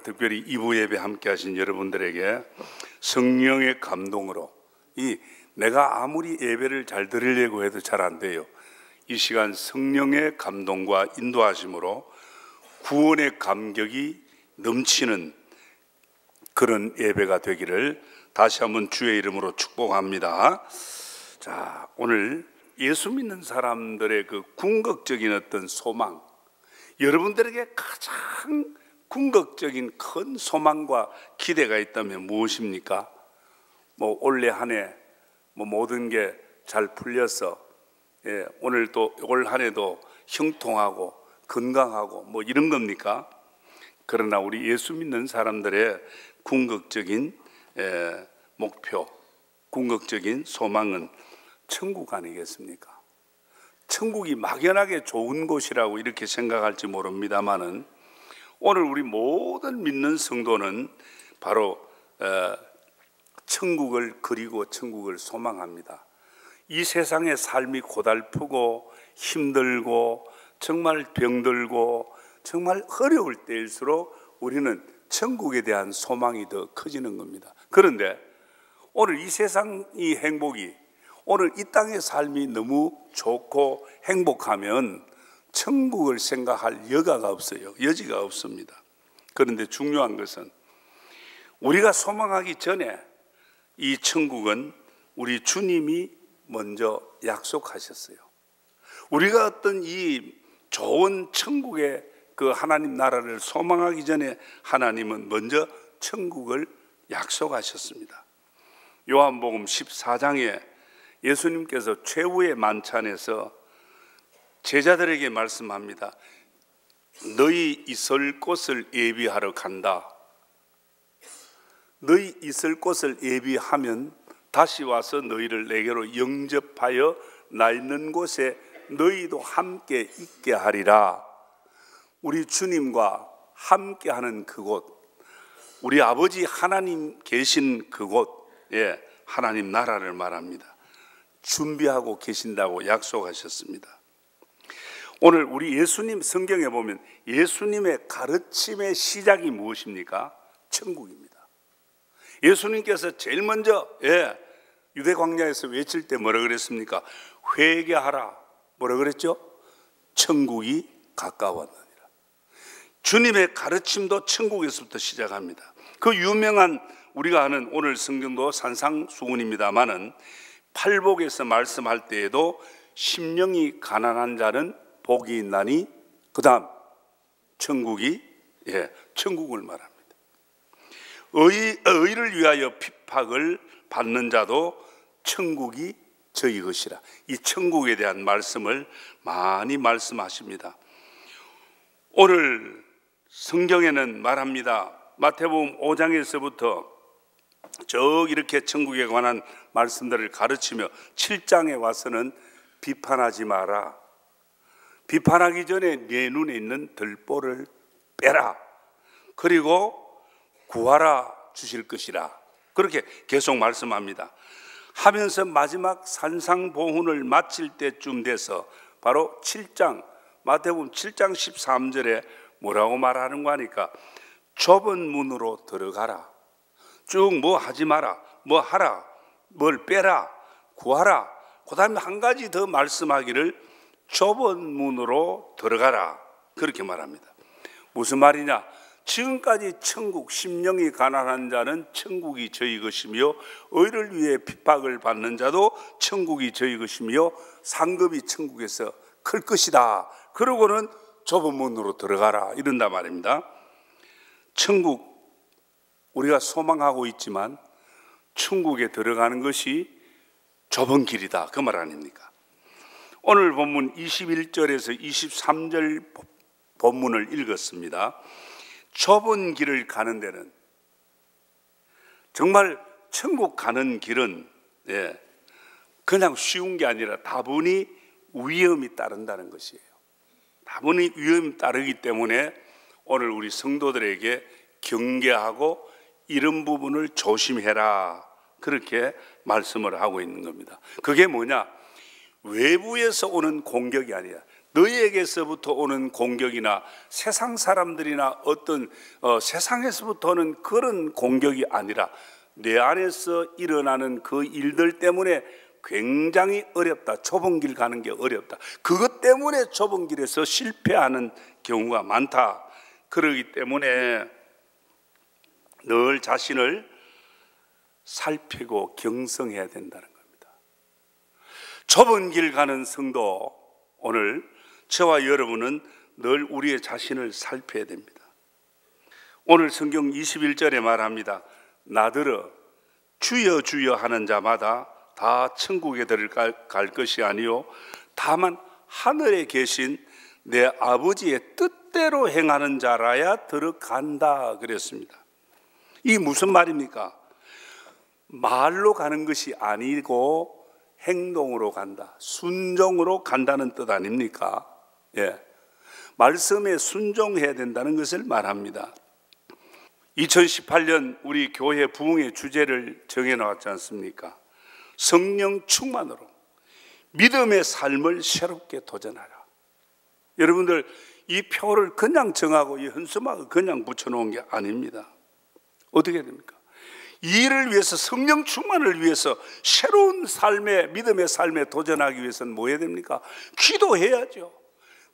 오늘 특별히 이부 예배 함께 하신 여러분들에게 성령의 감동으로 이 내가 아무리 예배를 잘 드리려고 해도 잘 안 돼요. 이 시간 성령의 감동과 인도하심으로 구원의 감격이 넘치는 그런 예배가 되기를 다시 한번 주의 이름으로 축복합니다. 자, 오늘 예수 믿는 사람들의 그 궁극적인 어떤 소망, 여러분들에게 가장 궁극적인 큰 소망과 기대가 있다면 무엇입니까? 뭐 올해 한 해 뭐 모든 게 잘 풀려서 예, 오늘 또 올 한해도 형통하고 건강하고 뭐 이런 겁니까? 그러나 우리 예수 믿는 사람들의 궁극적인 예, 목표, 궁극적인 소망은 천국 아니겠습니까? 천국이 막연하게 좋은 곳이라고 이렇게 생각할지 모릅니다만은 오늘 우리 모든 믿는 성도는 바로 어, 천국을 그리고 천국을 소망합니다. 이 세상의 삶이 고달프고 힘들고 정말 병들고 정말 어려울 때일수록 우리는 천국에 대한 소망이 더 커지는 겁니다. 그런데 오늘 이 세상이 행복이 오늘 이 땅의 삶이 너무 좋고 행복하면 천국을 생각할 여가가 없어요. 여지가 없습니다. 그런데 중요한 것은 우리가 소망하기 전에 이 천국은 우리 주님이 먼저 약속하셨어요. 우리가 어떤 이 좋은 천국의 그 하나님 나라를 소망하기 전에 하나님은 먼저 천국을 약속하셨습니다. 요한복음 14장에 예수님께서 최후의 만찬에서 제자들에게 말씀합니다. 너희 있을 곳을 예비하러 간다. 너희 있을 곳을 예비하면 다시 와서 너희를 내게로 영접하여 나 있는 곳에 너희도 함께 있게 하리라. 우리 주님과 함께 하는 그곳, 우리 아버지 하나님 계신 그곳에 하나님 나라를 말합니다. 준비하고 계신다고 약속하셨습니다. 오늘 우리 예수님 성경에 보면 예수님의 가르침의 시작이 무엇입니까? 천국입니다. 예수님께서 제일 먼저 예, 유대 광야에서 외칠 때 뭐라 그랬습니까? 회개하라. 뭐라 그랬죠? 천국이 가까웠느니라. 주님의 가르침도 천국에서부터 시작합니다. 그 유명한 우리가 아는 오늘 성경도 산상수훈입니다만은 팔복에서 말씀할 때에도 심령이 가난한 자는 복이 있나니 그다음 천국이 예, 천국을 말합니다. 의, 의를 위하여 핍박을 받는 자도 천국이 저희 것이라. 이 천국에 대한 말씀을 많이 말씀하십니다. 오늘 성경에는 말합니다. 마태복음 5장에서부터 저 이렇게 천국에 관한 말씀들을 가르치며 7장에 와서는 비판하지 마라. 비판하기 전에 내 눈에 있는 들보를 빼라. 그리고 구하라 주실 것이라. 그렇게 계속 말씀합니다. 하면서 마지막 산상보훈을 마칠 때쯤 돼서 바로 7장, 마태복음 7장 13절에 뭐라고 말하는 거 하니까 좁은 문으로 들어가라. 쭉 뭐 하지 마라. 뭐 하라. 뭘 빼라. 구하라. 그 다음에 한 가지 더 말씀하기를 좁은 문으로 들어가라. 그렇게 말합니다. 무슨 말이냐? 지금까지 천국, 심령이 가난한 자는 천국이 저희 것이며, 의를 위해 핍박을 받는 자도 천국이 저희 것이며, 상급이 천국에서 클 것이다. 그러고는 좁은 문으로 들어가라. 이런다 말입니다. 천국, 우리가 소망하고 있지만, 천국에 들어가는 것이 좁은 길이다. 그 말 아닙니까? 오늘 본문 21절에서 23절 본문을 읽었습니다. 좁은 길을 가는 데는 정말 천국 가는 길은 예, 그냥 쉬운 게 아니라 다분히 위험이 따른다는 것이에요. 다분히 위험이 따르기 때문에 오늘 우리 성도들에게 경계하고 이런 부분을 조심해라. 그렇게 말씀을 하고 있는 겁니다. 그게 뭐냐? 외부에서 오는 공격이 아니라 너희에게서부터 오는 공격이나 세상 사람들이나 어떤 어, 세상에서부터는 그런 공격이 아니라 내 안에서 일어나는 그 일들 때문에 굉장히 어렵다. 좁은 길 가는 게 어렵다. 그것 때문에 좁은 길에서 실패하는 경우가 많다. 그러기 때문에 늘 자신을 살피고 경성해야 된다는 겁니다. 좁은 길 가는 성도 오늘 저와 여러분은 늘 우리의 자신을 살펴야 됩니다. 오늘 성경 21절에 말합니다. 나들어 주여 주여 하는 자마다 다 천국에 들어갈 것이 아니요 다만 하늘에 계신 내 아버지의 뜻대로 행하는 자라야 들어간다 그랬습니다. 이 무슨 말입니까? 말로 가는 것이 아니고 행동으로 간다. 순종으로 간다는 뜻 아닙니까? 예. 말씀에 순종해야 된다는 것을 말합니다. 2018년 우리 교회 부흥의 주제를 정해 나왔지 않습니까? 성령 충만으로 믿음의 삶을 새롭게 도전하라. 여러분들 이 표를 그냥 정하고 이 현수막을 그냥 붙여놓은 게 아닙니다. 어떻게 됩니까? 이를 위해서 성령 충만을 위해서 새로운 삶의 믿음의 삶에 도전하기 위해서는 뭐 해야 됩니까? 기도해야죠.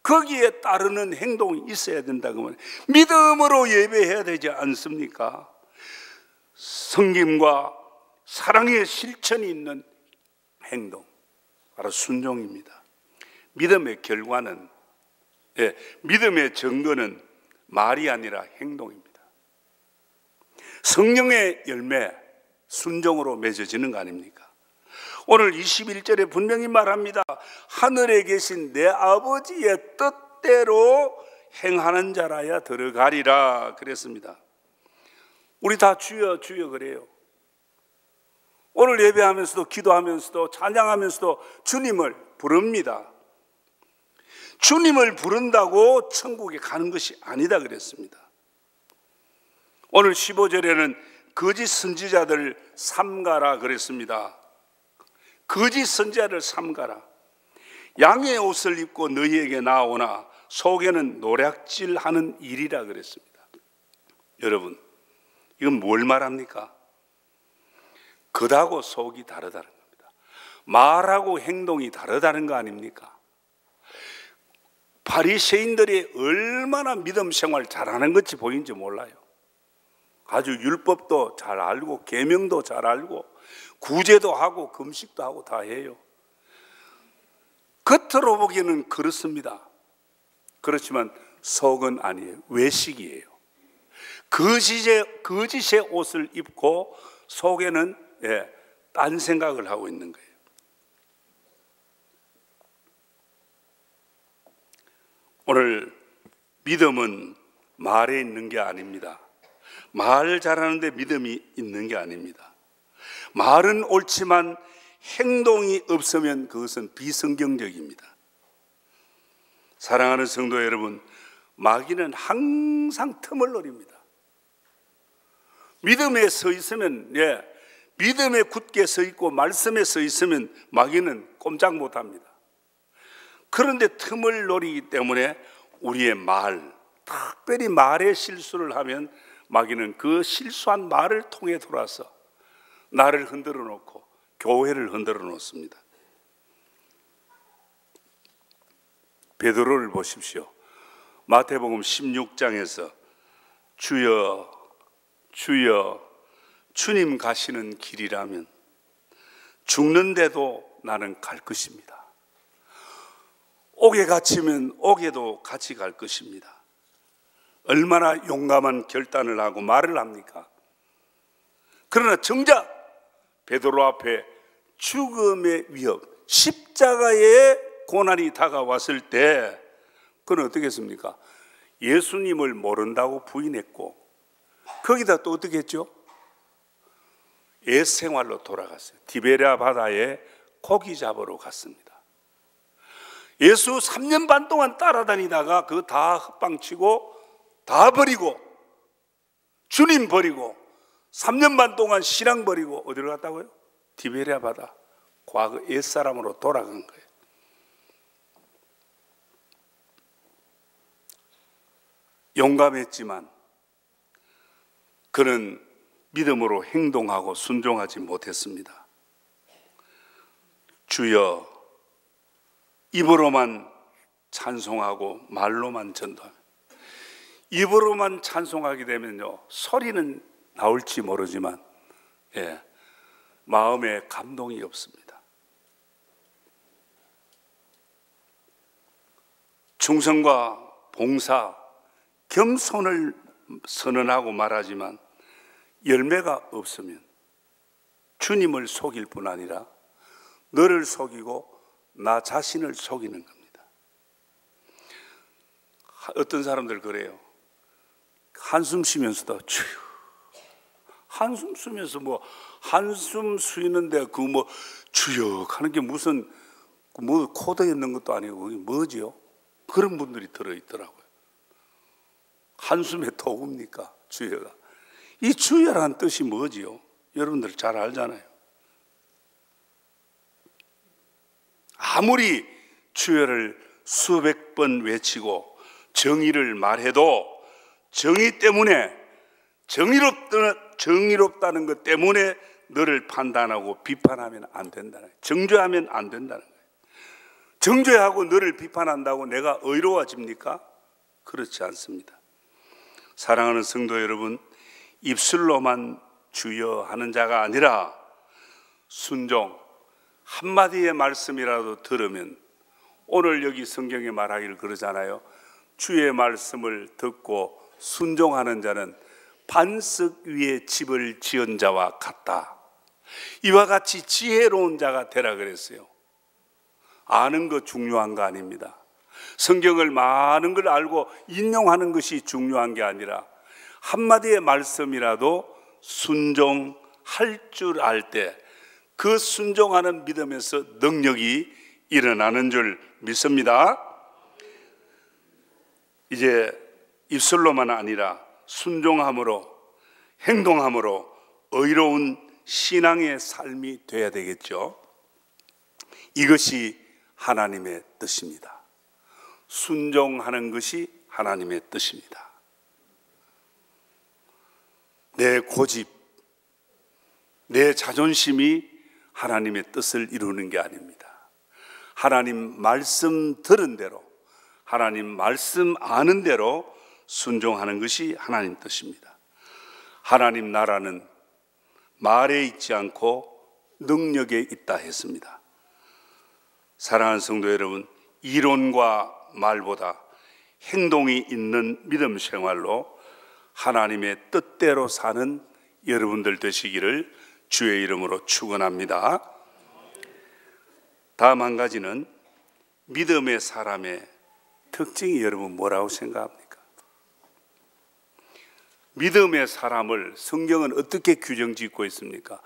거기에 따르는 행동이 있어야 된다 그러면 믿음으로 예배해야 되지 않습니까? 성김과 사랑의 실천이 있는 행동 바로 순종입니다. 믿음의 결과는 예, 믿음의 증거는 말이 아니라 행동입니다. 성령의 열매, 순종으로 맺어지는 거 아닙니까? 오늘 21절에 분명히 말합니다. 하늘에 계신 내 아버지의 뜻대로 행하는 자라야 들어가리라 그랬습니다. 우리 다 주여 주여 그래요. 오늘 예배하면서도 기도하면서도 찬양하면서도 주님을 부릅니다. 주님을 부른다고 천국에 가는 것이 아니다 그랬습니다. 오늘 15절에는 거짓 선지자들 삼가라 그랬습니다. 거짓 선지자를 삼가라. 양의 옷을 입고 너희에게 나오나 속에는 노략질하는 일이라 그랬습니다. 여러분, 이건 뭘 말합니까? 겉하고 속이 다르다는 겁니다. 말하고 행동이 다르다는 거 아닙니까? 바리새인들이 얼마나 믿음 생활 잘하는 것이 보이는지 몰라요. 아주 율법도 잘 알고 계명도 잘 알고 구제도 하고 금식도 하고 다 해요. 겉으로 보기에는 그렇습니다. 그렇지만 속은 아니에요. 외식이에요. 거짓의, 거짓의 옷을 입고 속에는 예, 딴 생각을 하고 있는 거예요. 오늘 믿음은 말에 있는 게 아닙니다. 말 잘하는데 믿음이 있는 게 아닙니다. 말은 옳지만 행동이 없으면 그것은 비성경적입니다. 사랑하는 성도 여러분, 마귀는 항상 틈을 노립니다. 믿음에 서 있으면, 예, 믿음에 굳게 서 있고 말씀에 서 있으면 마귀는 꼼짝 못 합니다. 그런데 틈을 노리기 때문에 우리의 말, 특별히 말에 실수를 하면 마귀는 그 실수한 말을 통해 돌아서 나를 흔들어 놓고 교회를 흔들어 놓습니다. 베드로를 보십시오. 마태복음 16장에서 주여 주여 주님 가시는 길이라면 죽는데도 나는 갈 것입니다. 옥에 갇히면 옥에도 같이 갈 것입니다. 얼마나 용감한 결단을 하고 말을 합니까? 그러나 정작 베드로 앞에 죽음의 위협, 십자가의 고난이 다가왔을 때 그는 어떻게 했습니까? 예수님을 모른다고 부인했고 거기다 또 어떻게 했죠? 옛 생활로 돌아갔어요. 디베리아 바다에 고기 잡으러 갔습니다. 예수 3년 반 동안 따라다니다가 그 다 헛방치고 다 버리고 주님 버리고 3년 반 동안 신앙 버리고 어디로 갔다고요? 디베리아 바다 과거 옛사람으로 돌아간 거예요. 용감했지만 그는 믿음으로 행동하고 순종하지 못했습니다. 주여 입으로만 찬송하고 말로만 전도하 입으로만 찬송하게 되면요 소리는 나올지 모르지만 예, 마음에 감동이 없습니다. 충성과 봉사, 겸손을 선언하고 말하지만 열매가 없으면 주님을 속일 뿐 아니라 너를 속이고 나 자신을 속이는 겁니다. 어떤 사람들 그래요. 한숨 쉬면서도 주여. 한숨 쉬면서 뭐 한숨 쉬는데 그 뭐 주여 하는 게 무슨 뭐 코드에 있는 것도 아니고 뭐지요? 그런 분들이 들어있더라고요. 한숨에 도웁니까? 주여가. 이 주여란 뜻이 뭐지요? 여러분들 잘 알잖아요. 아무리 주여를 수백 번 외치고 정의를 말해도 정의 때문에 정의롭다, 정의롭다는 것 때문에 너를 판단하고 비판하면 안 된다는 거예요. 정죄하면 안 된다는 거예요. 정죄하고 너를 비판한다고 내가 의로워집니까? 그렇지 않습니다. 사랑하는 성도 여러분, 입술로만 주여 하는 자가 아니라 순종, 한마디의 말씀이라도 들으면 오늘 여기 성경에 말하기를 그러잖아요. 주의 말씀을 듣고 순종하는 자는 반석 위에 집을 지은 자와 같다. 이와 같이 지혜로운 자가 되라 그랬어요. 아는 것 중요한 거 아닙니다. 성경을 많은 걸 알고 인용하는 것이 중요한 게 아니라 한마디의 말씀이라도 순종할 줄 알 때 그 순종하는 믿음에서 능력이 일어나는 줄 믿습니다. 이제 입술로만 아니라 순종함으로 행동함으로 의로운 신앙의 삶이 되어야 되겠죠. 이것이 하나님의 뜻입니다. 순종하는 것이 하나님의 뜻입니다. 내 고집, 내 자존심이 하나님의 뜻을 이루는 게 아닙니다. 하나님 말씀 들은 대로, 하나님 말씀 아는 대로 순종하는 것이 하나님 뜻입니다. 하나님 나라는 말에 있지 않고 능력에 있다 했습니다. 사랑하는 성도 여러분, 이론과 말보다 행동이 있는 믿음 생활로 하나님의 뜻대로 사는 여러분들 되시기를 주의 이름으로 축원합니다. 다음 한 가지는 믿음의 사람의 특징이 여러분 뭐라고 생각합니까? 믿음의 사람을 성경은 어떻게 규정 짓고 있습니까?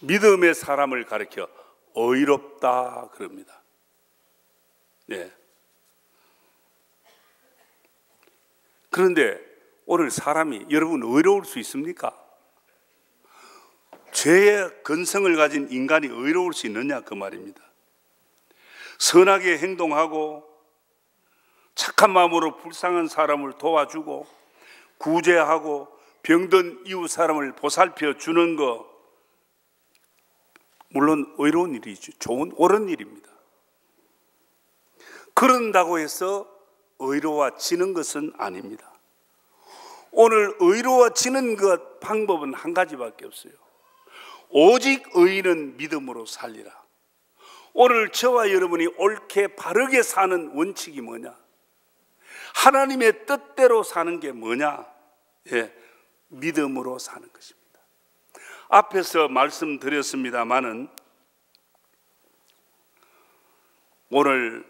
믿음의 사람을 가리켜 어이롭다 그럽니다. 네. 그런데 오늘 사람이 여러분 의로울 수 있습니까? 죄의 근성을 가진 인간이 의로울 수 있느냐 그 말입니다. 선하게 행동하고 착한 마음으로 불쌍한 사람을 도와주고 구제하고 병든 이웃 사람을 보살펴 주는 거 물론 의로운 일이죠. 좋은 옳은 일입니다. 그런다고 해서 의로워지는 것은 아닙니다. 오늘 의로워지는 것 방법은 한 가지밖에 없어요. 오직 의인은 믿음으로 살리라. 오늘 저와 여러분이 옳게 바르게 사는 원칙이 뭐냐? 하나님의 뜻대로 사는 게 뭐냐? 예, 믿음으로 사는 것입니다. 앞에서 말씀드렸습니다만은 오늘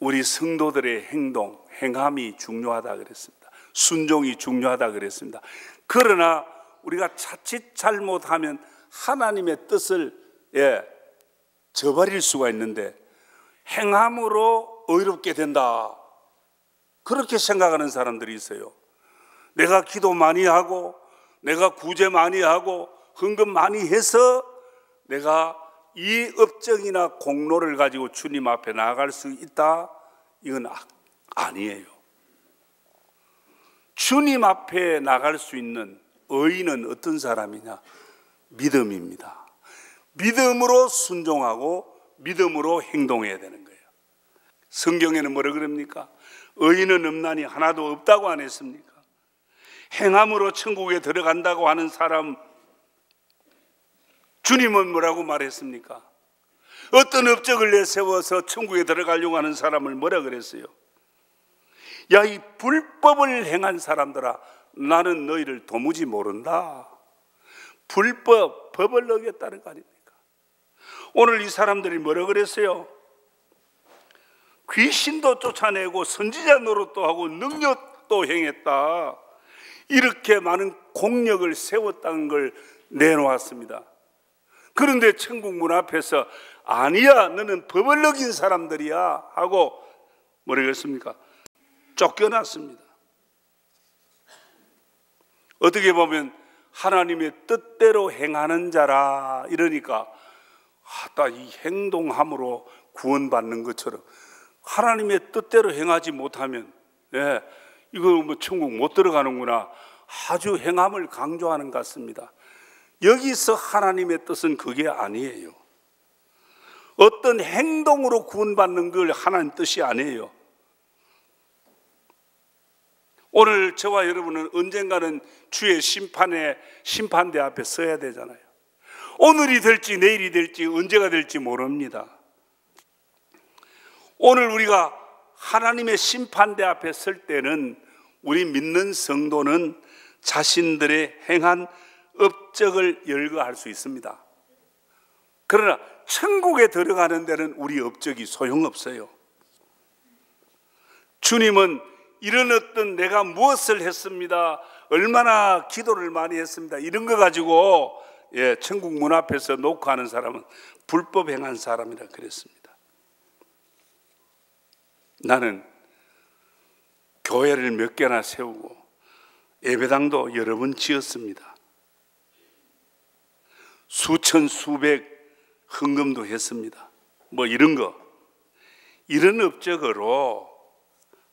우리 성도들의 행동, 행함이 중요하다 그랬습니다. 순종이 중요하다 그랬습니다. 그러나 우리가 자칫 잘못하면 하나님의 뜻을 예, 저버릴 수가 있는데 행함으로 의롭게 된다. 그렇게 생각하는 사람들이 있어요. 내가 기도 많이 하고 내가 구제 많이 하고 헌금 많이 해서 내가 이 업적이나 공로를 가지고 주님 앞에 나아갈 수 있다? 이건 아, 아니에요. 주님 앞에 나갈 수 있는 의인은 어떤 사람이냐? 믿음입니다. 믿음으로 순종하고 믿음으로 행동해야 되는 거예요. 성경에는 뭐라 그럽니까? 의인은 없나니 하나도 없다고 안 했습니까? 행함으로 천국에 들어간다고 하는 사람 주님은 뭐라고 말했습니까? 어떤 업적을 내세워서 천국에 들어가려고 하는 사람을 뭐라 그랬어요? 야, 이 불법을 행한 사람들아, 나는 너희를 도무지 모른다. 불법, 법을 어겼다는 거 아닙니까? 오늘 이 사람들이 뭐라 그랬어요? 귀신도 쫓아내고 선지자 노릇도 하고 능력도 행했다. 이렇게 많은 공력을 세웠다는 걸 내놓았습니다. 그런데 천국 문 앞에서 아니야, 너는 법을 어긴 사람들이야 하고 뭐라겠습니까? 쫓겨났습니다. 어떻게 보면 하나님의 뜻대로 행하는 자라 이러니까 아따 이 행동함으로 구원받는 것처럼 하나님의 뜻대로 행하지 못하면 예, 이거 뭐 천국 못 들어가는구나 아주 행함을 강조하는 것 같습니다. 여기서 하나님의 뜻은 그게 아니에요. 어떤 행동으로 구원받는 걸 하나님 뜻이 아니에요. 오늘 저와 여러분은 언젠가는 주의 심판에 심판대 앞에 서야 되잖아요. 오늘이 될지 내일이 될지 언제가 될지 모릅니다. 오늘 우리가 하나님의 심판대 앞에 설 때는 우리 믿는 성도는 자신들의 행한 업적을 열거할 수 있습니다. 그러나 천국에 들어가는 데는 우리 업적이 소용없어요. 주님은 이런 어떤 내가 무엇을 했습니다. 얼마나 기도를 많이 했습니다. 이런 거 가지고 예, 천국 문 앞에서 놓고 하는 사람은 불법 행한 사람이라 그랬습니다. 나는 교회를 몇 개나 세우고 예배당도 여러 번 지었습니다. 수천 수백 헌금도 했습니다. 뭐 이런 거 이런 업적으로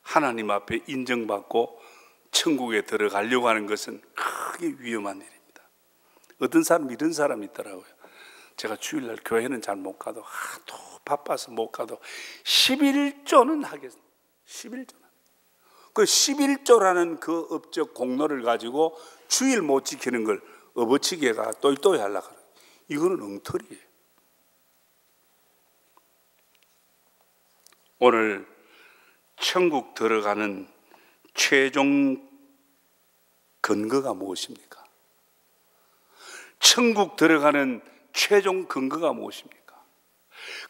하나님 앞에 인정받고 천국에 들어가려고 하는 것은 크게 위험한 일입니다. 어떤 사람 이런 사람이 있더라고요. 제가 주일날 교회는 잘 못 가도 하도 바빠서 못 가도 11조는 하겠습니다. 11조. 그 11조라는 그 업적 공로를 가지고 주일 못 지키는 걸 업어치기가 똘똘히 하려고 하는 이거는 엉터리예요. 오늘 천국 들어가는 최종 근거가 무엇입니까? 천국 들어가는 최종 근거가 무엇입니까?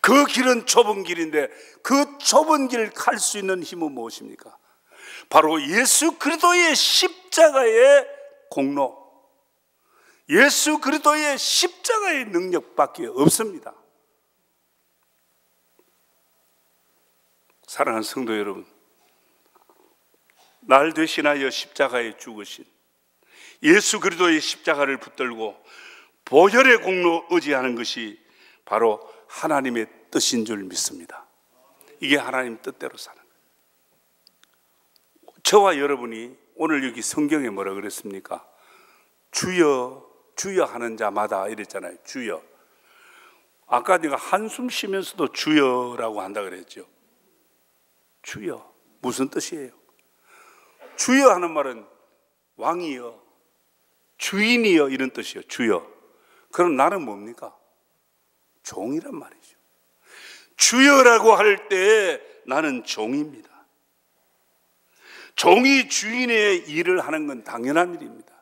그 길은 좁은 길인데 그 좁은 길갈수 있는 힘은 무엇입니까? 바로 예수 그리스도의 십자가의 공로, 예수 그리스도의 십자가의 능력밖에 없습니다. 사랑하는 성도 여러분, 날 대신하여 십자가에 죽으신 예수 그리스도의 십자가를 붙들고 보혈의 공로 의지하는 것이 바로 하나님의 뜻인 줄 믿습니다. 이게 하나님 뜻대로 사는 거예요. 저와 여러분이 오늘 여기 성경에 뭐라 그랬습니까? 주여, 주여 하는 자마다 이랬잖아요. 주여. 아까 내가 한숨 쉬면서도 주여라고 한다 그랬죠. 주여. 무슨 뜻이에요? 주여 하는 말은 왕이여, 주인이여 이런 뜻이에요. 주여. 그럼 나는 뭡니까? 종이란 말이죠. 주여라고 할 때 나는 종입니다. 종이 주인의 일을 하는 건 당연한 일입니다.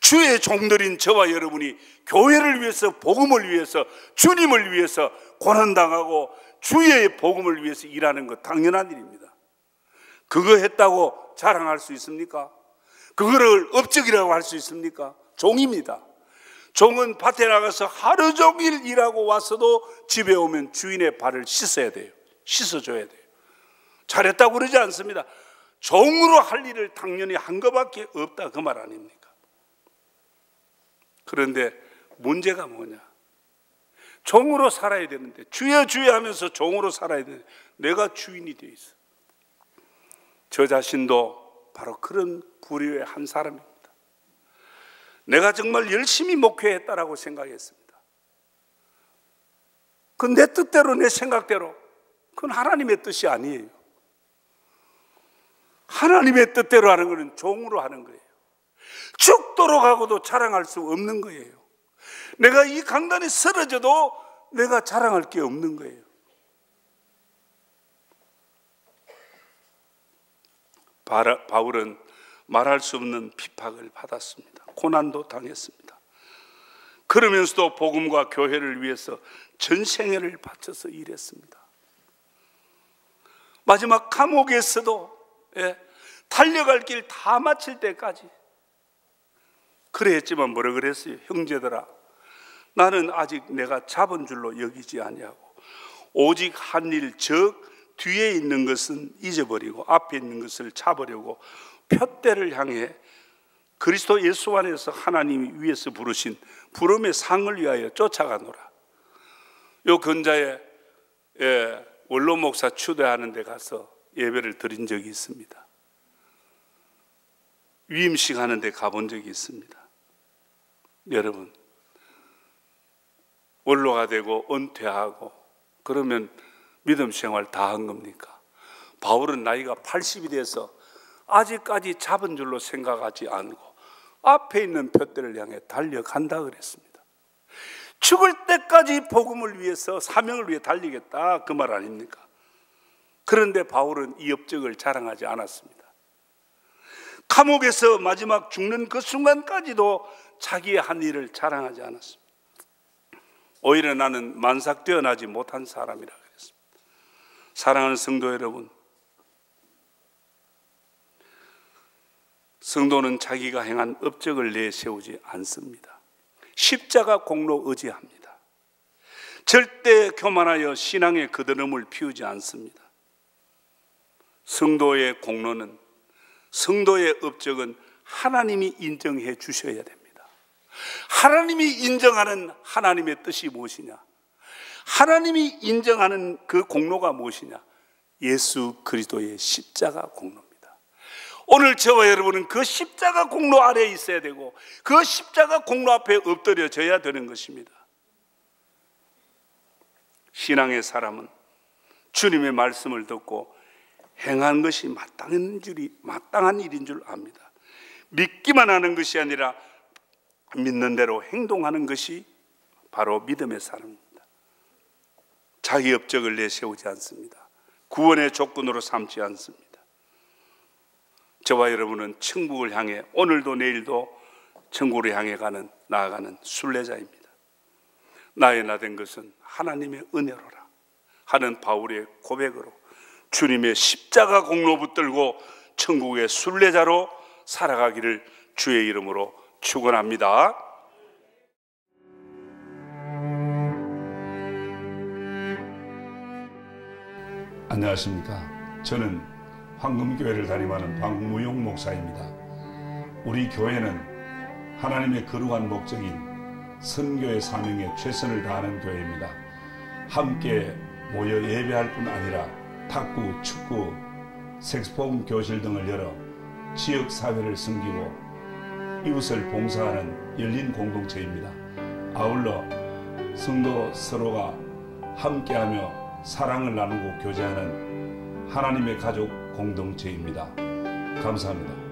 주의 종들인 저와 여러분이 교회를 위해서, 복음을 위해서, 주님을 위해서 고난당하고 주의 복음을 위해서 일하는 것 당연한 일입니다. 그거 했다고 자랑할 수 있습니까? 그거를 업적이라고 할 수 있습니까? 종입니다. 종은 밭에 나가서 하루 종일 일하고 와서도 집에 오면 주인의 발을 씻어야 돼요. 씻어줘야 돼요. 잘했다고 그러지 않습니다. 종으로 할 일을 당연히 한 것밖에 없다 그 말 아닙니까? 그런데 문제가 뭐냐? 종으로 살아야 되는데 주여 주여 하면서 종으로 살아야 되는데 내가 주인이 돼 있어. 저 자신도 바로 그런 부류의 한 사람입니다. 내가 정말 열심히 목회했다라고 생각했습니다. 그 내 뜻대로 내 생각대로 그건 하나님의 뜻이 아니에요. 하나님의 뜻대로 하는 것은 종으로 하는 거예요. 죽도록 하고도 자랑할 수 없는 거예요. 내가 이 강단에 쓰러져도 내가 자랑할 게 없는 거예요. 바울은 말할 수 없는 핍박을 받았습니다. 고난도 당했습니다. 그러면서도 복음과 교회를 위해서 전생애를 바쳐서 일했습니다. 마지막 감옥에서도 예, 달려갈 길 다 마칠 때까지 그래 했지만 뭐라 그랬어요? 형제들아 나는 아직 내가 잡은 줄로 여기지 아니하고 오직 한 일 즉 뒤에 있는 것은 잊어버리고 앞에 있는 것을 잡으려고 표대를 향해 그리스도 예수 안에서 하나님이 위에서 부르신 부름의 상을 위하여 쫓아가노라. 요 근자에 예, 원로 목사 추대하는 데 가서 예배를 드린 적이 있습니다. 위임식 하는 데 가본 적이 있습니다. 여러분, 원로가 되고 은퇴하고 그러면 믿음 생활 다 한 겁니까? 바울은 나이가 80이 돼서 아직까지 잡은 줄로 생각하지 않고 앞에 있는 표대를 향해 달려간다 그랬습니다. 죽을 때까지 복음을 위해서 사명을 위해 달리겠다 그 말 아닙니까? 그런데 바울은 이 업적을 자랑하지 않았습니다. 감옥에서 마지막 죽는 그 순간까지도 자기의 한 일을 자랑하지 않았습니다. 오히려 나는 만삭 되어나지 못한 사람이라 그랬습니다. 사랑하는 성도 여러분, 성도는 자기가 행한 업적을 내세우지 않습니다. 십자가 공로 의지합니다. 절대 교만하여 신앙의 그드름을 피우지 않습니다. 성도의 공로는 성도의 업적은 하나님이 인정해 주셔야 됩니다. 하나님이 인정하는 하나님의 뜻이 무엇이냐? 하나님이 인정하는 그 공로가 무엇이냐? 예수 그리스도의 십자가 공로. 오늘 저와 여러분은 그 십자가 공로 아래에 있어야 되고 그 십자가 공로 앞에 엎드려져야 되는 것입니다. 신앙의 사람은 주님의 말씀을 듣고 행한 것이 마땅한 줄이 마땅한 일인 줄 압니다. 믿기만 하는 것이 아니라 믿는 대로 행동하는 것이 바로 믿음의 사람입니다. 자기 업적을 내세우지 않습니다. 구원의 조건으로 삼지 않습니다. 저와 여러분은 천국을 향해 오늘도 내일도 천국을 향해 가는 나아가는 순례자입니다. 나의 나 된 것은 하나님의 은혜로라 하는 바울의 고백으로 주님의 십자가 공로 붙들고 천국의 순례자로 살아가기를 주의 이름으로 축원합니다. 안녕하십니까? 저는 황금교회를 담임하는 박무용 목사입니다. 우리 교회는 하나님의 거룩한 목적인 선교의 사명에 최선을 다하는 교회입니다. 함께 모여 예배할 뿐 아니라 탁구, 축구, 색소폰 교실 등을 열어 지역 사회를 섬기고 이웃을 봉사하는 열린 공동체입니다. 아울러 성도 서로가 함께하며 사랑을 나누고 교제하는 하나님의 가족 공동체입니다. 감사합니다.